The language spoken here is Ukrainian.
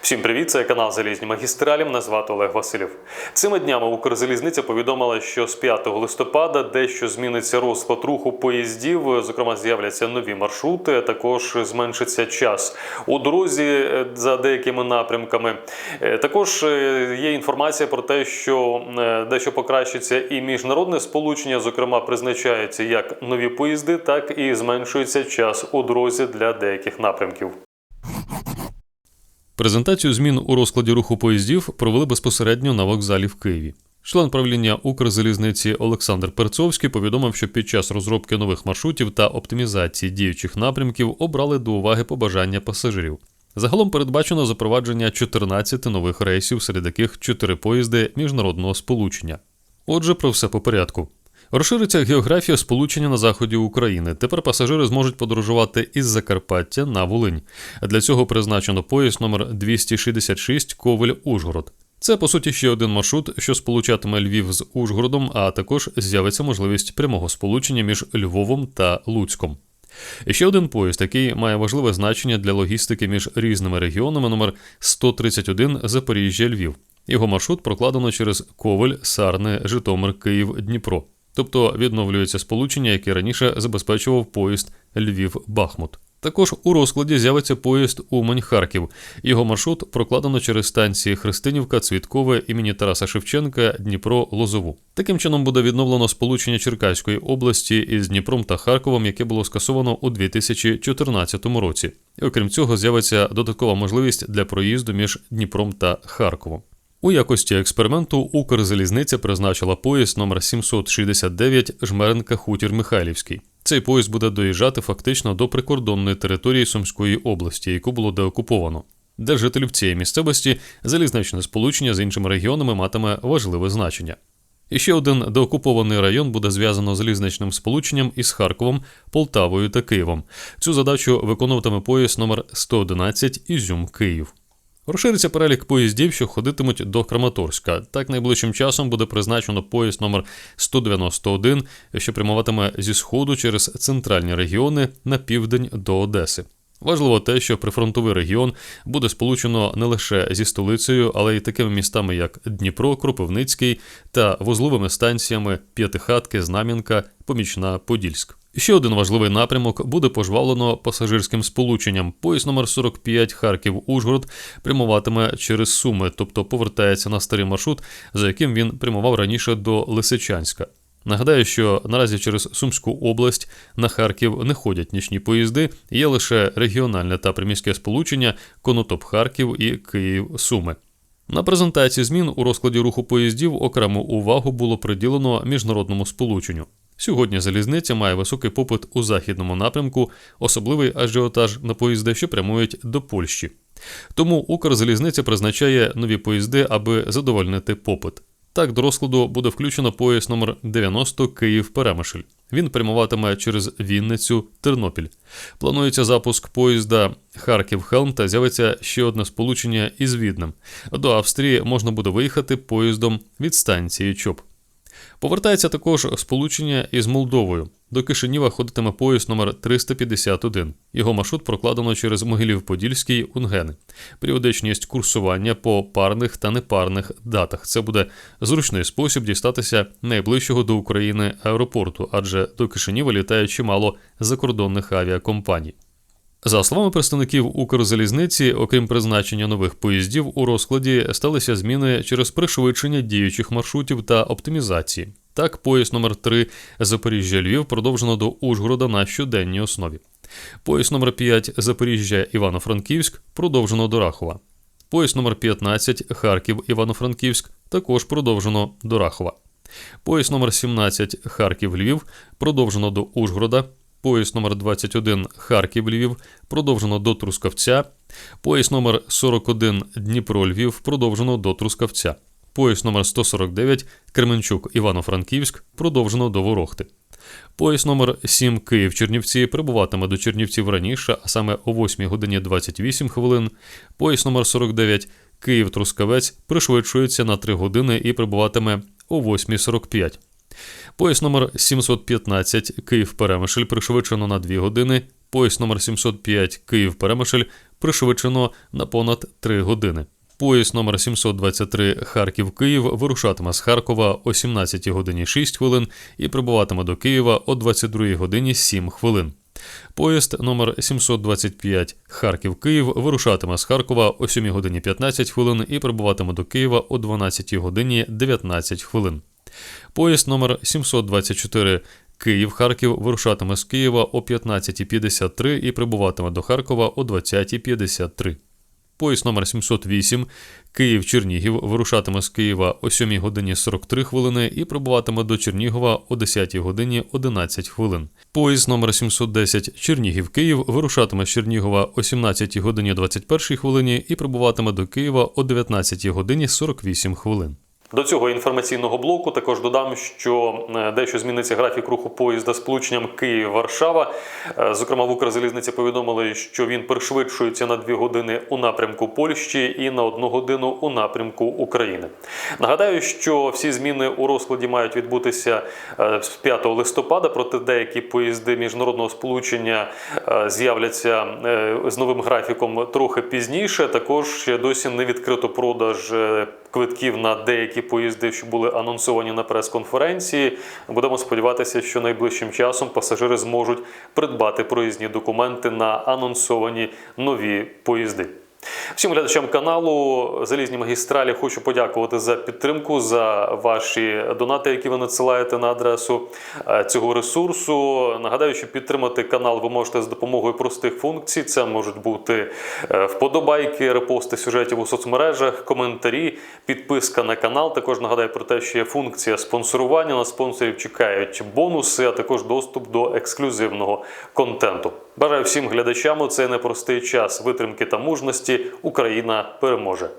Всім привіт, це канал Залізні магістралі. Мене звати Олег Василів. Цими днями Укрзалізниця повідомила, що з 5 листопада дещо зміниться розклад руху поїздів. Зокрема, з'являться нові маршрути. Також зменшиться час у дорозі е, за деякими напрямками. Е, Також е, є інформація про те, що дещо покращиться і міжнародне сполучення. Зокрема, призначаються як нові поїзди, так і зменшується час у дорозі для деяких напрямків. Презентацію змін у розкладі руху поїздів провели безпосередньо на вокзалі в Києві. Член правління Укрзалізниці Олександр Перцовський повідомив, що під час розробки нових маршрутів та оптимізації діючих напрямків обрали до уваги побажання пасажирів. Загалом передбачено запровадження 14 нових рейсів, серед яких 4 поїзди міжнародного сполучення. Отже, про все по порядку. Розшириться географія сполучення на заході України. Тепер пасажири зможуть подорожувати із Закарпаття на Волинь. Для цього призначено поїзд номер 266 Ковель Ужгород. Це по суті ще один маршрут, що сполучатиме Львів з Ужгородом, а також з'явиться можливість прямого сполучення між Львовом та Луцьком. Ще один поїзд, який має важливе значення для логістики між різними регіонами, номер 131 Запоріжжя Львів. Його маршрут прокладено через Ковель, Сарни, Житомир, Київ, Дніпро. Тобто відновлюється сполучення, яке раніше забезпечував поїзд Львів-Бахмут. Також у розкладі з'явиться поїзд Умань-Харків. Його маршрут прокладено через станції Христинівка, Цвіткове імені Тараса Шевченка, Дніпро, Лозову. Таким чином буде відновлено сполучення Черкаської області із Дніпром та Харковом, яке було скасовано у 2014 році. Окрім цього, з'явиться додаткова можливість для проїзду між Дніпром та Харковом. У якості експерименту Укрзалізниця призначила поїзд номер 769 Жмеренка Хутір Михайлівський. Цей поїзд буде доїжджати фактично до прикордонної території Сумської області, яку було деокуповано. Для жителів цієї місцевості залізничне сполучення з іншими регіонами матиме важливе значення. І ще один деокупований район буде зв'язано залізничним сполученням із Харковом, Полтавою та Києвом. Цю задачу виконуватиме поїзд номер 111 Ізюм Київ. Розшириться перелік поїздів, що ходитимуть до Краматорська. Так найближчим часом буде призначено поїзд номер 191, що прямуватиме зі сходу через центральні регіони на південь до Одеси. Важливо те, що прифронтовий регіон буде сполучено не лише зі столицею, але й такими містами, як Дніпро, Кропивницький та вузловими станціями П'ятихатки, Знам'янка, Помічна, Подільськ. Ще один важливий напрямок буде пожвавлено пасажирським сполученням. Поїзд номер 45 Харків-Ужгород прямуватиме через Суми, тобто повертається на старий маршрут, за яким він прямував раніше до Лисичанська. Нагадаю, що наразі через Сумську область на Харків не ходять нічні поїзди, є лише регіональне та приміське сполучення Конотоп Харків і Київ Суми. На презентації змін у розкладі руху поїздів окрему увагу було приділено міжнародному сполученню. Сьогодні залізниця має високий попит у західному напрямку, особливий ажіотаж на поїзди, що прямують до Польщі. Тому Укрзалізниця призначає нові поїзди, аби задовольнити попит. Так, до розкладу буде включено поїзд номер 90 Київ Перемишль. Він прямуватиме через Вінницю, Тернопіль. Планується запуск поїзда Харків-Хелм та з'явиться ще одне сполучення із Віднем. До Австрії можна буде виїхати поїздом від станції ЧОП. Повертається також сполучення із Молдовою. До Кишиніва ходитиме поїзд номер 351. Його маршрут прокладено через Могилів-Подільський Унгени. Періодичність курсування по парних та непарних датах. Це буде зручний спосіб дістатися найближчого до України аеропорту, адже до Кишиніва літає чимало закордонних авіакомпаній. За словами представників Укрзалізниці, окрім призначення нових поїздів, у розкладі сталися зміни через пришвидшення діючих маршрутів та оптимізації. Так, поїзд номер 3 Запоріжжя Львів продовжено до Ужгорода на щоденній основі. Поїзд номер 5 Запоріжжя Івано-Франківськ продовжено до Рахова. Поїзд номер 15 Харків Івано-Франківськ також продовжено до Рахова. Поїзд номер 17 Харків Львів продовжено до Ужгорода. Поїзд номер 21 Харків Львів продовжено до Трускавця. Поїзд номер 41 Дніпро Львів продовжено до Трускавця. Поїзд номер 149 Кременчук Івано-Франківськ продовжено до Ворохти. Поїзд номер 7 Київ Чернівці прибуватиме до Чернівців раніше, а саме о 8 годині 28 хвилин. Поїзд номер 49 Київ Трускавець пришвидшується на 3 години і прибуватиме о 8.45. Поїзд номер 715 Київ Перемишль пришвидшено на 2 години. Поїзд номер 705 Київ Перемишль пришвидшено на понад 3 години. Поїзд номер 723 Харків-Київ вирушатиме з Харкова о 17 годині 6 хвилин і прибуватиме до Києва о 22 годині 7 хвилин. Поїзд номер 725 Харків-Київ вирушатиме з Харкова о 7 годині 15 хвилин і прибуватиме до Києва о 12 годині 19 хвилин. Поїзд номер 724 Київ-Харків вирушатиме з Києва о 15.53 і прибуватиме до Харкова о 20.53. Поїзд номер 708 Київ-Чернігів вирушатиме з Києва о 7 годині 43 хвилини і прибуватиме до Чернігова о 10 годині 11 хвилин. Поїзд номер 710 Чернігів-Київ вирушатиме з Чернігова о 17 годині 21 хвилині і прибуватиме до Києва о 19 годині 48 хвилин. До цього інформаційного блоку також додам, що е, дещо зміниться графік руху поїзда з полученням Київ-Варшава. Е, Зокрема, в Укрзалізниці повідомили, що він пришвидшується на 2 години у напрямку Польщі і на 1 годину у напрямку України. Нагадаю, що всі зміни у розкладі мають відбутися е, з 5 листопада, проте деякі поїзди міжнародного сполучення з'являться з новим графіком трохи пізніше. Також досі не відкрито продаж квитків на деякі поїзди, що були анонсовані на прес-конференції. Будемо сподіватися, що найближчим часом пасажири зможуть придбати проїзні документи на анонсовані нові поїзди. Всім глядачам каналу Залізні магістралі хочу подякувати за підтримку, за ваші донати, які ви надсилаєте на адресу е, цього ресурсу. Нагадаю, що підтримати канал ви можете з допомогою простих функцій. Це можуть бути е, вподобайки, репости сюжетів у соцмережах, коментарі, підписка на канал. Також нагадаю про те, що є функція спонсорування. На спонсорів чекають бонуси, а також доступ до ексклюзивного контенту. Бажаю всім глядачам у цей непростий час витримки та мужності. Україна переможе.